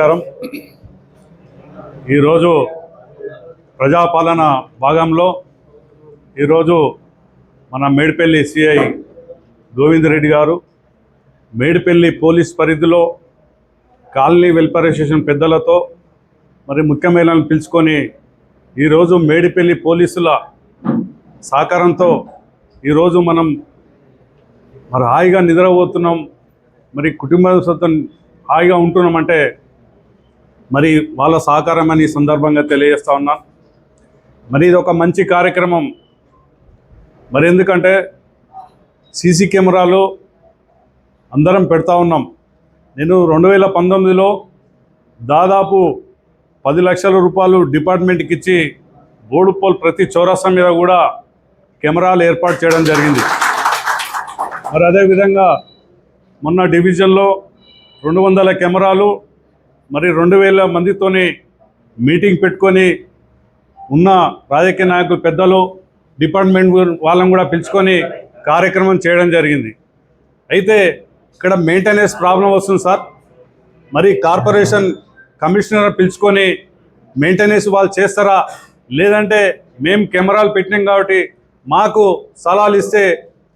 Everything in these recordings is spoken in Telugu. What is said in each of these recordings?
నమస్కారం. ఈరోజు ప్రజాపాలన భాగంలో ఈరోజు మన మేడిపల్లి సిఐ గోవింద్ రెడ్డి గారు మేడిపల్లి పోలీస్ పరిధిలో కాలనీ వెల్ఫేర్ అసోసియేషన్ పెద్దలతో మరి ముఖ్యమైన పిలుచుకొని ఈరోజు మేడిపల్లి పోలీసుల సహకారంతో ఈరోజు మనం మరి హాయిగా నిద్రపోతున్నాం. మరి కుటుంబ సొంతం హాయిగా ఉంటున్నామంటే మరి వాళ్ళ సహకారం అని సందర్భంగా తెలియజేస్తా ఉన్నాను మరి ఇది ఒక మంచి కార్యక్రమం. మరి ఎందుకంటే సీసీ కెమెరాలు అందరం పెడతా ఉన్నాం. నేను రెండు వేల పంతొమ్మిదిలో దాదాపు పది లక్షల రూపాయలు డిపార్ట్మెంట్కి ఇచ్చి బోడుపోల్ ప్రతి చౌరస్తా మీద కూడా కెమెరాలు ఏర్పాటు చేయడం జరిగింది. మరి అదేవిధంగా మొన్న డివిజన్లో రెండు వందల కెమెరాలు మరి రెండు వేల మందితోనే మీటింగ్ పెట్టుకొని ఉన్న రాజకీయ నాయకులు పెద్దలు డిపార్ట్మెంట్ వాళ్ళని కూడా పిలుచుకొని కార్యక్రమం చేయడం జరిగింది. అయితే ఇక్కడ మెయింటెనెన్స్ ప్రాబ్లం వస్తుంది సార్. మరి కార్పొరేషన్ కమిషనర్ పిలుచుకొని మెయింటెనెన్స్ వాళ్ళు చేస్తారా? లేదంటే మేము కెమెరాలు పెట్టినాం కాబట్టి మాకు సలహాలు ఇస్తే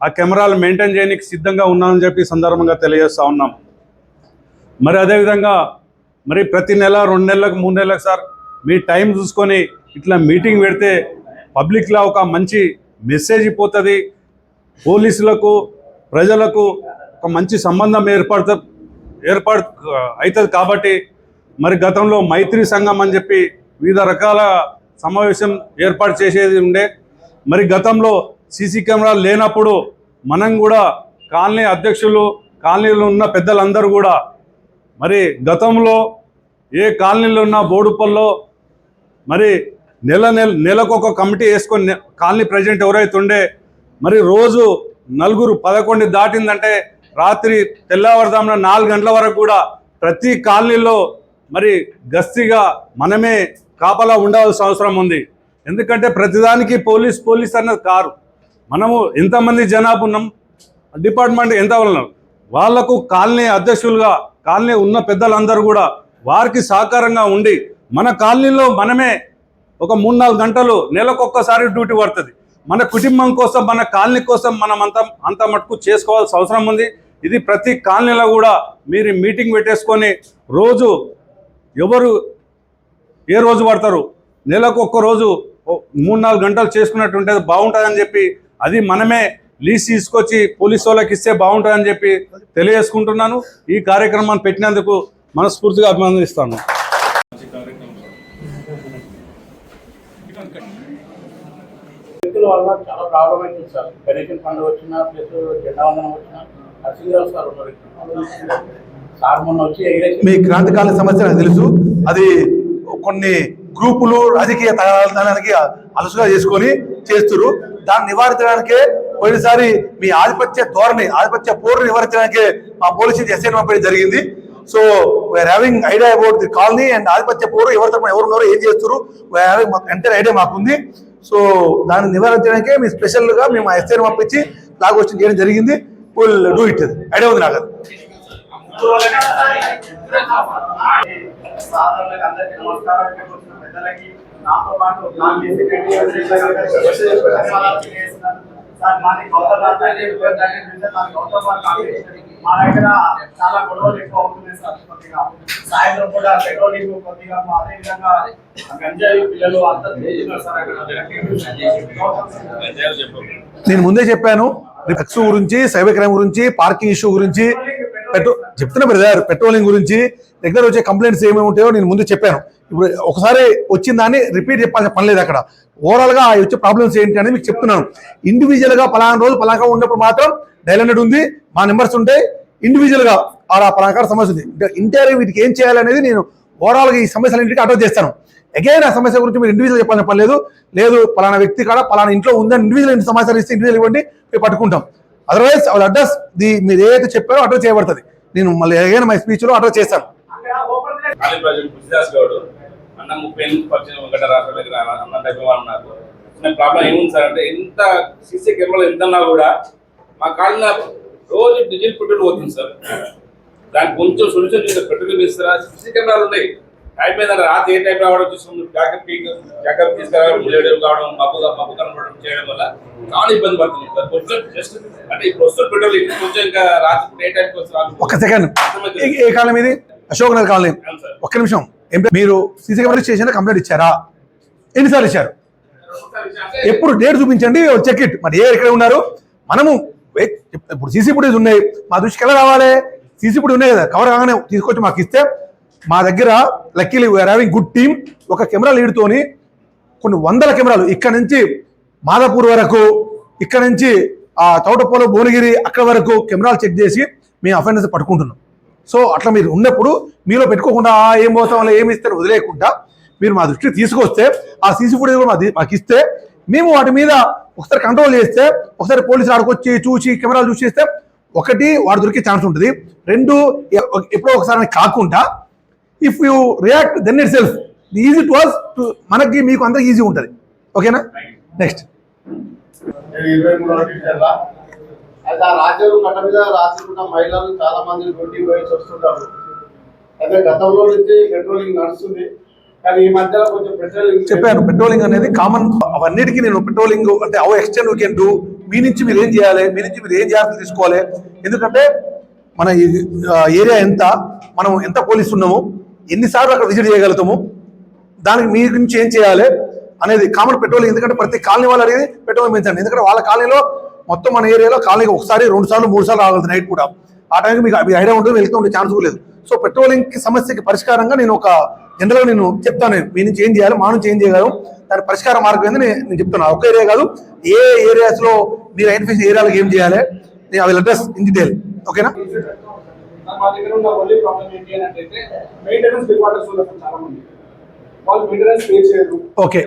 ఆ కెమెరాలు మెయింటైన్ చేయడానికి సిద్ధంగా ఉన్నామని చెప్పి సందర్భంగా తెలియజేస్తూ ఉన్నాం. మరి అదేవిధంగా మరి ప్రతి నెల రెండు నెలలకు మూడు నెలలకు సార్ మీ టైం చూసుకొని ఇట్లా మీటింగ్ పెడితే పబ్లిక్లో ఒక మంచి మెసేజ్ పోతుంది. పోలీసులకు ప్రజలకు ఒక మంచి సంబంధం ఏర్పడుతు ఏర్పడు అవుతుంది కాబట్టి మరి గతంలో మైత్రి సంఘం అని చెప్పి వివిధ రకాల సమావేశం ఏర్పాటు చేసేది ఉండే. మరి గతంలో సీసీ కెమెరాలు లేనప్పుడు మనం కూడా కాలనీ అధ్యక్షులు కాలనీలో ఉన్న పెద్దలందరూ కూడా మరి గతంలో ఏ కాలనీలో ఉన్న బోడుపల్లో మరి నెల నెల నెలకు ఒక కమిటీ వేసుకొని కాలనీ ప్రెసిడెంట్ ఎవరైతే ఉండే మరి రోజు నలుగురు పదకొండు దాటిందంటే రాత్రి తెల్లవారుదామున నాలుగు గంటల వరకు కూడా ప్రతి కాలనీలో మరి గస్తీగా మనమే కాపలా ఉండవలసిన అవసరం ఉంది. ఎందుకంటే ప్రతిదానికి పోలీస్ పోలీస్ అన్నది కారు. మనము ఎంతమంది జనాభా ఉన్నాం డిపార్ట్మెంట్ ఎంత ఉన్నాం వాళ్ళకు కాలనీ అధ్యక్షులుగా కాలనీ ఉన్న పెద్దలందరూ కూడా వారికి సహకారంగా ఉండి మన కాలనీలో మనమే ఒక మూడు నాలుగు గంటలు నెలకొక్కసారి డ్యూటీ పడుతుంది. మన కుటుంబం కోసం మన కాలనీ కోసం మనం అంత అంత మటుకు చేసుకోవాల్సిన అవసరం ఉంది. ఇది ప్రతి కాలనీలో కూడా మీరు మీటింగ్ పెట్టేసుకొని రోజు ఎవరు ఏ రోజు పడతారు? నెలకు ఒక్క రోజు మూడు నాలుగు గంటలు చేసుకున్నట్టు ఉంటుంది బాగుంటుందని చెప్పి అది మనమే లీజ్ తీసుకొచ్చి పోలీస్ వాళ్ళకి ఇస్తే బాగుంటుందని చెప్పి తెలియజేసుకుంటున్నాను. ఈ కార్యక్రమాన్ని పెట్టినందుకు మనస్ఫూర్తిగా అభినందిస్తాను. వ్యక్తుల వల్ల చాలా ప్రాబ్లం అవుతుంది సార్. పెన్షన్ ఫండ్ వచ్చినా ప్లస్ జెండా వందనం వచ్చినా నరసింహరావు సార్ ఉన్నారు సార్ మొన్న వచ్చి ఎగిరేసి మీ క్రాంతికాల సమస్య నాకు తెలుసు. అది కొన్ని గ్రూపులు రాజకీయ తగాదానికి అలసుగా చేసుకొని చేస్తున్నారు దాన్ని నివారించడానికే పోయినసారి మీ ఆధిపత్య ధోరణి ఆధిపత్య పోరుని నివారించడానికి మా పోలీసు ఎస్ఐ పంపడం జరిగింది. So we are having idea about the colony and ఆధిపత్య పోరు ఎవరి తరపున ఎవరు ఉన్నారో ఏం చేస్తారు we are having entire idea మాకుంది. సో దాన్ని నివారించడానికే మీ స్పెషల్గా మేము మేము ఎస్ఐని పంపించి లాగ్ వచ్చి చేయడం జరిగింది. విల్ డూ ఇట్ ఐడియా ఉంది నాకు నమస్కారం. ఇక్కడికి వచ్చిన పెద్దలకి నాతో పాటు ఫ్యామిలీ సెక్రటరీ సార్ మాది గౌతమ్ రాజాజీ మాది గౌతమ్ రాజాజీ మా దగ్గర చాలా గొడవలు ఎక్కువ అవుతున్నాయి సార్ కొద్దిగా. సాయంత్రం కూడా పెట్రోలింగ్ కొద్దిగా మా అదే విధంగా గంజాయి పిల్లలు అంతా తిరుగుతున్నారు సార్ అక్కడ. నేను ముందే చెప్పాను డ్రగ్స్ గురించి సైబర్ క్రైమ్ గురించి పార్కింగ్ ఇష్యూ గురించి పెట్రో చెప్తున్నా బ్రదర్ పెట్రోలింగ్ గురించి రెగ్యులర్ వచ్చే కంప్లైంట్స్ ఏమేమి ఉంటాయో నేను ముందే చెప్పాను. ఇప్పుడు ఒకసారి వచ్చిన దాన్ని రిపీట్ చెప్పాల్సిన పని లేదు అక్కడ. ఓవరాల్గా ఆ వచ్చే ప్రాబ్లమ్స్ ఏంటి అనేది మీకు చెప్తున్నాను. ఇండివిజువల్గా పలానా రోజు పలానా ఉన్నప్పుడు మాత్రం డైలెండెడ్ ఉంది మా నెంబర్స్ ఉంటాయి. ఇండివిజువల్గా అలా పలానా సమస్య ఉంది. ఇంటర్వ్యూ వీటికి ఏం చేయాలనేది నేను ఓవరాల్గా ఈ సమస్యలన్నింటికి అడ్రస్ చేస్తాను. అగైన్ ఆ సమస్య గురించి మీరు ఇండివిజువల్ చెప్పాల్సిన పని లేదు. లేదు పలానా వ్యక్తి కాడ పలానా ఇంట్లో ఉందని ఇండివిజువల్ సమాచారం ఇస్తే ఇండివిజువల్ ఇవ్వండి మేము పట్టుకుంటాం. అదర్వైజ్ వాళ్ళ అడ్రస్ ది మీరు ఏదైతే చెప్పారో అడ్రస్ చేయబడుతుంది. నేను మళ్ళీ అగైన్ మై స్పీచ్లో అడ్రస్ చేస్తాను. అన్న ముప్పై ఎనిమిది వెంకట రాష్ట్ర దగ్గర అన్న అభిమానం నాకు చిన్న ప్రాబ్లం ఏముంది సార్ అంటే ఎంత సీసీ కెమెరాలు ఎంత ఉన్నా కూడా మా కాళ్ళ రోజు డీజిల్ పెట్రోల్ పోతుంది సార్ దానికి కొంచెం సొల్యూషన్ చూస్తే పెట్రోల్ ఇస్తారా సీసీ కెమెరాలు ఉన్నాయి. అయిపోయింది రాత్రి ఏ టైం రావడం చూసుకుని బ్యాకప్ బ్యాకప్ తీసుకురావడం కావడం మబ్బు మబ్బు కనబడడం చేయడం వల్ల చాలా ఇబ్బంది పడుతుంది సార్ కొంచెం జస్ట్ అంటే ఇప్పుడు వస్తున్న పెట్రోల్ ఇంకా కొంచెం ఇంకా రాత్రి ఏ టైంకి వస్తారు ఒక్క సెకండ్ ఏ- కాలం ఇది అశోక్ నగర్ కాలనీ. ఒక్క నిమిషం? మీరు సీసీ కెమెరా స్టేషన్ కంప్లైంట్ ఇచ్చారా? ఎన్నిసార్లు ఇచ్చారు? ఎప్పుడు డేట్ చూపించండి చెక్ ఇట్. మరి ఏ ఎక్కడ ఉన్నారు? మనము ఇప్పుడు సీసీ ఫుటేజ్ ఉన్నాయి మా దృష్టికి ఎలా రావాలి? సీసీ ఫుటేజ్ ఉన్నాయి కదా కవర్ కాగానే తీసుకొచ్చి మాకు ఇస్తే మా దగ్గర luckily we are having good team ఒక కెమెరా లీడ్తోని కొన్ని వందల కెమెరాలు ఇక్కడ నుంచి మాదాపూర్ వరకు ఇక్కడ నుంచి ఆ తోటపోలో భువనగిరి అక్కడ వరకు కెమెరాలు చెక్ చేసి మేము అఫెండర్స్ పట్టుకుంటున్నాం. సో అట్లా మీరు ఉన్నప్పుడు మీలో పెట్టుకోకుండా "ఆ, ఏం పోతాం ఏమి ఇస్తారు వదిలేయకుండా మీరు మా దృష్టికి తీసుకొస్తే ఆ సీసీ ఫుటేజ్ కూడా మాది- మాకు ఇస్తే మేము వాటి మీద ఒకసారి కంట్రోల్ చేస్తే ఒకసారి పోలీసులు ఆడుకొచ్చి చూసి కెమెరాలు చూసి చేస్తే ఒకటి వాడు దొరికే ఛాన్స్ ఉంటుంది. రెండు ఎప్పుడో ఒకసారి కాకుండా if you react then itself easy to us మనకి మీకు అంతా ఈజీ ఉంటుంది. ఓకేనా నెక్స్ట్ నేను ఇరవై మూడవ డివిజన్లా అయితే ఆ రాజ్యం కట్ట మీద రాసుకున్న మహిళలు చాలా మంది డ్యూటీ పోయి వస్తుంటారు అయితే గతంలో నుంచి పెట్రోలింగ్ నడుస్తుంది. కానీ ఈ మధ్యలో కొంచెం పెట్రోలింగ్ చెప్పాను పెట్రోలింగ్ అనేది కామన్ అవన్నిటికీ నేను పెట్రోలింగ్ అంటే అవ ఎక్స్టెండ్ వీ కెన్ డూ మీ నుంచి మీరు ఏం చేయాలి? మీ నుంచి మీరు ఏం జాగ్రత్తలు తీసుకోవాలి? ఎందుకంటే మన ఏరియా ఎంత? మనం ఎంత పోలీసు ఉన్నాము? ఎన్నిసార్లు అక్కడ విజిట్ చేయగలుగుతాము? దానికి మీ నుంచి ఏం చేయాలి? అనేది కామన్ పెట్రోలింగ్. ఎందుకంటే ప్రతి కాలనీ వాళ్ళు అనేది పెట్రోల్ పెంచండి. ఎందుకంటే వాళ్ళ కాలనీలో మొత్తం మన ఏరియాలో కాలనీకి ఒకసారి రెండు సార్లు మూడు సార్లు రాగలుగుతుంది నైట్ కూడా. ఆ టైంకి మీకు మీకు ఐడియా ఉంటుంది వెళ్తూ ఉండే ఛాన్స్ లేదు. సో పెట్రోలింగ్ సమస్యకి పరిష్కారంగా నేను ఒక జనరల్గా నేను చెప్తాను. నేను మీ నుంచి ఏం చేయాలి మా నుంచి ఏం చేయగలం దాని పరిష్కార మార్గం ఏంది నేను నేను ఒక ఏరియా కాదు ఏ ఏరియాస్లో మీరు ఐడెంటిఫై ఏరియాలకు ఏం చేయాలి నేను అవి అడ్రస్ ఇన్ డీటెయిల్ ఓకేనా మా దగ్గర ఉన్న ఓన్లీ ప్రాబ్లం ఏంటి అని అంటే మెయింటెనెన్స్ డిపార్ట్మెంట్స్ ఉన్నారు చాలా మంది వాళ్ళు మెయింటెనెన్స్ పే చేయరు ఓకే.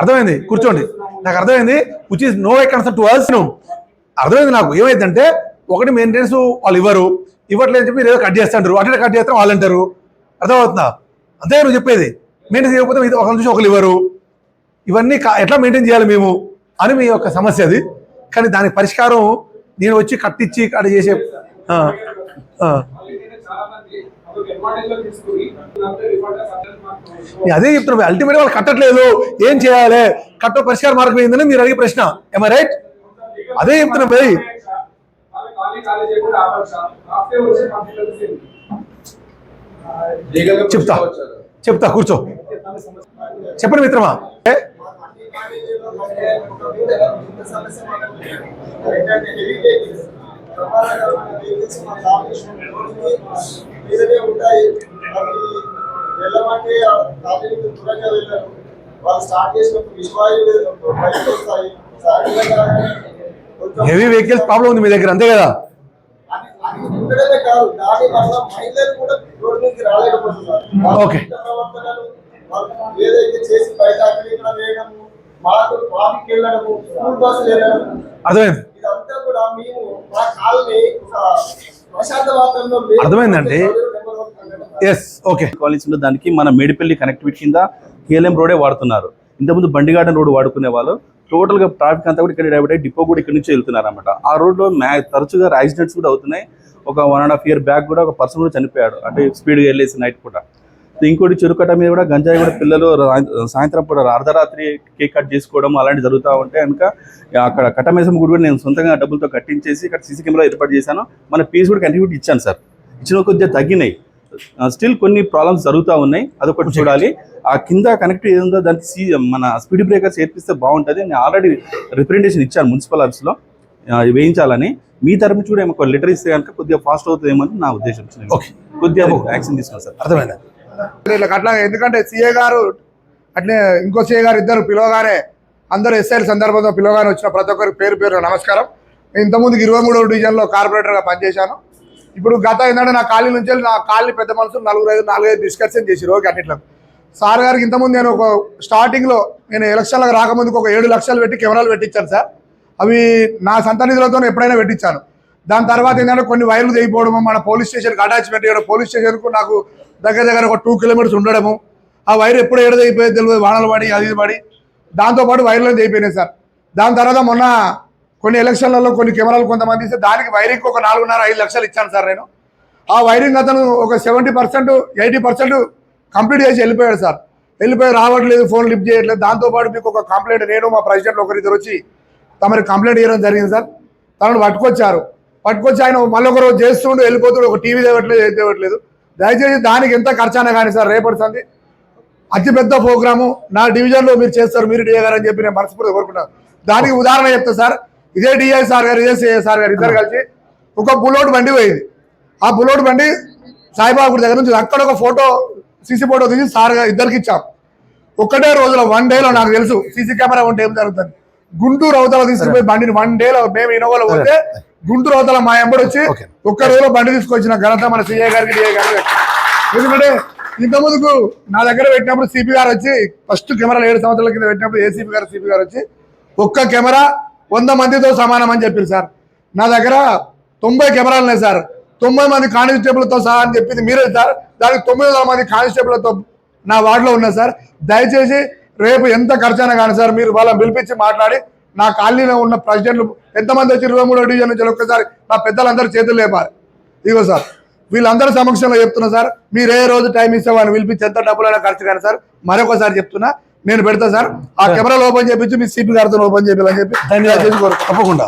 అర్థమైంది? కూర్చోండి. నాకు అర్థమైంది? Which is no way concert to us అర్థమైంది నాకు? ఏమైందంటే ఒకటి మెయింటెనెన్స్ వాళ్ళు ఇవ్వరు. ఇవ్వట్లేదు అని చెప్పి ఏదో కట్ చేస్తుంటారు. అటు కట్ చేస్తారు వాళ్ళు అంటారు. అర్థమవుతుందా? అంతే నువ్వు చెప్పేది. మెయింటెనెన్స్ ఇవ్వకపోతే ఇది ఒకరి నుంచి ఒకరు ఇవ్వరు. ఇవన్నీ ఎట్లా మెయింటైన్ చేయాలి మేము? అని మీ యొక్క సమస్య అది. కానీ దానికి పరిష్కారం నేను వచ్చి కట్టించి కట్ చేసే అదే చెప్తున్నా అల్టిమేట్ వాళ్ళు కట్టట్లేదు. ఏం చేయాలి? కట్ట పరిష్కార మార్గం ఏందని మీరు అడిగే ప్రశ్న. ఎమ రైట్ అదే చెప్తున్నా భయ్ చెప్తా. చెప్తా కూర్చో. చెప్పండి మిత్రమా. ఏ? మీదనే ఉంటాయి అవి వెళ్ళమంటే కాలేజీ దూరంగా వెళ్ళారు వాళ్ళు స్టార్ట్ చేసినప్పుడు విశ్వాయులు బయటకు వస్తాయి హెవీ వెహికల్స్ ప్రాబ్లం ఉంది మీ దగ్గర అంతే కదా అది ఉండడమే కాదు దాని వల్ల మహిళలు కూడా రోడ్డు మీదకి రాలేకపోతున్నారు వాళ్ళు ఏదైతే చేసి బయట అక్కడ ఇక్కడ వేయడము మాకు ట్రాఫిక్ వెళ్ళడము స్కూల్ బస్సులు వెళ్ళడము అర్థమైంది. ఇదంతా కూడా మేము మా కాలనీ ఒక ప్రశాంత వాతావరణంలో లేదు. అర్థమైందండి. ఎస్ ఓకే కాలనీస్ ఉన్న దానికి మన మేడిపల్లి కనెక్టివిటీ కింద కేఎల్ఎం రోడే వాడుతున్నారు. ఇంతకుముందు బండిగార్డెన్ రోడ్ వాడుకునే వాళ్ళు టోటల్గా ట్రాఫిక్ అంతా కూడా ఇక్కడ డైవర్ట్ అయ్యి డిపో కూడా ఇక్కడ నుంచి వెళ్తున్నారు అనమాట ఆ రోడ్లో మ్యా తరచుగా యాక్సిడెంట్స్ కూడా అవుతున్నాయి. ఒక one and half year back కూడా ఒక పర్సన్ కూడా చనిపోయాడు. అంటే స్పీడ్గా వెళ్ళేసి నైట్ పూట. ఇంకోటి చెరుకట్ట మీద కూడా గంజాయి కూడా పిల్లలు సాయంత్రం పూట అర్ధరాత్రి కేక్ కట్ చేసుకోవడం అలాంటి జరుగుతూ ఉంటే కనుక అక్కడ కట్టమేసం గుడి కూడా నేను సొంతంగా డబ్బులతో కట్టించేసి ఇక్కడ సీసీ కెమెరా ఏర్పాటు చేశాను. మన పీస్ కూడా కంట్రిబ్యూట్ ఇచ్చాను సార్. ఇచ్చిన కొద్దిగా తగ్గినాయి. స్టిల్ కొన్ని ప్రాబ్లమ్స్ జరుగుతూ ఉన్నాయి. అదొకటి చూడాలి. ఆ కింద కనెక్ట్ ఏదో దానికి సీ మన స్పీడ్ బ్రేకర్స్ ఏర్పిస్తే బాగుంటుంది. నేను ఆల్రెడీ రిప్రజెంటేషన్ ఇచ్చాను మున్సిపల్ ఆఫీస్లో వేయించాలని. మీ తరపు ఏమో ఒక లెటర్ ఇస్తే కనుక కొద్దిగా ఫాస్ట్ అవుతుందేమో అని నా ఉద్దేశం. కొద్దిగా యాక్షన్ తీసుకున్నాను సార్. అర్థమైంది. వీళ్ళకి అట్లా ఎందుకంటే సీఏ గారు అట్లే ఇంకో సీఏ గారు ఇద్దరు పిలవగానే అందరూ ఎస్ఐల సందర్భంలో పిలవగానే వచ్చిన ప్రతి ఒక్కరికి పేరు పేరు నమస్కారం. ఇంతకుముందుకు ఇరవై మూడవ డివిజన్లో కార్పొరేటర్గా పనిచేశాను. ఇప్పుడు గత ఏంటంటే నా ఖాళీ నుంచి వెళ్ళి నా ఖాళీ పెద్ద మనుషులు నలుగురు ఐదు నాలుగైదు డిస్కషన్ చేసి రోజు అన్నిట్లో సార్ గారికి ఇంతకుముందు నేను ఒక స్టార్టింగ్లో నేను ఎలక్షన్లకు రాకముందుకు ఒక ఏడు లక్షలు పెట్టి కెమెరాలు పెట్టించాను సార్. అవి నా సొంత నిధులతో ఎప్పుడైనా పెట్టించాను. దాని తర్వాత ఏంటంటే కొన్ని వైర్లు తెగిపోవడము మన పోలీస్ స్టేషన్కి అటాచ్మెంట్ చేయడం పోలీస్ స్టేషన్కు నాకు దగ్గర దగ్గర ఒక టూ కిలోమీటర్స్ ఉండడము. ఆ వైర్ ఎప్పుడు ఏడ తెలియదు వానలు పడి అది ఇది పడి. దాంతోపాటు వైర్లు అయిపోయినాయి సార్. దాని తర్వాత మొన్న కొన్ని ఎలక్షన్లలో కొన్ని కెమెరాలు కొంతమంది ఇస్తే దానికి వైరింగ్ ఒక నాలుగున్నర ఐదు లక్షలు ఇచ్చాను సార్ నేను. ఆ వైరింగ్ అతను ఒక seventy percent eighty percent complete చేసి వెళ్ళిపోయాడు సార్. వెళ్ళిపోయి రావట్లేదు ఫోన్ లిఫ్ట్ చేయట్లేదు. దాంతోపాటు మీకు ఒక కంప్లైంట్ నేను మా ప్రెసిడెంట్ ఒకరిద్దరు వచ్చి తమరి కంప్లైంట్ చేయడం జరిగింది సార్. తనను పట్టుకొచ్చారు. పట్టుకొచ్చి ఆయన మళ్ళీ ఒక రోజు చేస్తుండు వెళ్ళిపోతుండు ఒక టీవీ తేవట్లేదు ఏది తేవట్లేదు. దయచేసి దానికి ఎంత ఖర్చు అయినా కానీ సార్ రేపటి సంది అతిపెద్ద ప్రోగ్రాము నా డివిజన్లో మీరు చేస్తారు మీరు డిఏ గారు అని చెప్పి నేను మనస్ఫూర్తి కోరుకుంటాను దానికి ఉదాహరణ చెప్తా సార్ ఇదే డిఐ సార్ గారు ఇదే సిఐ సార్ గారు ఇద్దరు కలిసి ఒక బులోట్ బండి పోయింది. ఆ బులోట్ బండి సాయిబాబు గుడి దగ్గర నుంచి అక్కడ ఒక ఫోటో సీసీ ఫోటో తీసి సార్ గారు ఇద్దరికి ఇచ్చాం. ఒక్కటే రోజులో వన్ డేలో నాకు తెలుసు సీసీ కెమెరా ఉంటే ఏం జరుగుతుంది? గుంటూరు అవతల తీసుకుపోయి బండిని వన్ డేలో మేము ఇన్నోవాలో పోతే గుంటూరు అవతల మా ఎంబడి వచ్చి. ఒక్క రోజులో బండి తీసుకొచ్చిన ఘనత మన సీఏ గారికి డిఏ గారికి ఎందుకంటే ఇంత ముందుకు నా దగ్గర పెట్టినప్పుడు సిపి గారు వచ్చి ఫస్ట్ కెమెరాలు ఏడు సంవత్సరాల కింద పెట్టినప్పుడు ఏసీపీ గారు సిపి గారు వచ్చి ఒక్క కెమెరా వంద మందితో సమానం అని చెప్పారు సార్. నా దగ్గర తొంభై కెమెరాలు ఉన్నాయి సార్. తొంభై మంది కానిస్టేబుల్తో సహా అని చెప్పింది మీరే సార్. దానికి తొమ్మిది వందల మంది కానిస్టేబుల్తో నా వార్డులో ఉన్నా సార్. దయచేసి రేపు ఎంత ఖర్చు అయినా కానీ సార్ మీరు వాళ్ళని పిలిపించి మాట్లాడి నా కాలనీలో ఉన్న ప్రెసిడెంట్లు ఎంతమంది వచ్చి ఇరవై మూడో డివిజన్ నుంచి ఒక్కసారి నా పెద్దలందరూ చేతులు లేపారు ఇదిగో సార్ వీళ్ళందరి సమక్షంలో చెప్తున్నా సార్ మీరు ఏ రోజు టైం ఇస్తే వాళ్ళని పిలిపించి ఎంత డబ్బులైనా ఖర్చు కానీ సార్ మరొకసారి చెప్తున్నా నేను పెడతా సార్ ఆ కెమెరాలు ఓపెన్ చేపించి మీ సిపి గారితో ఓపెన్ చేయాలని చెప్పి. తప్పకుండా.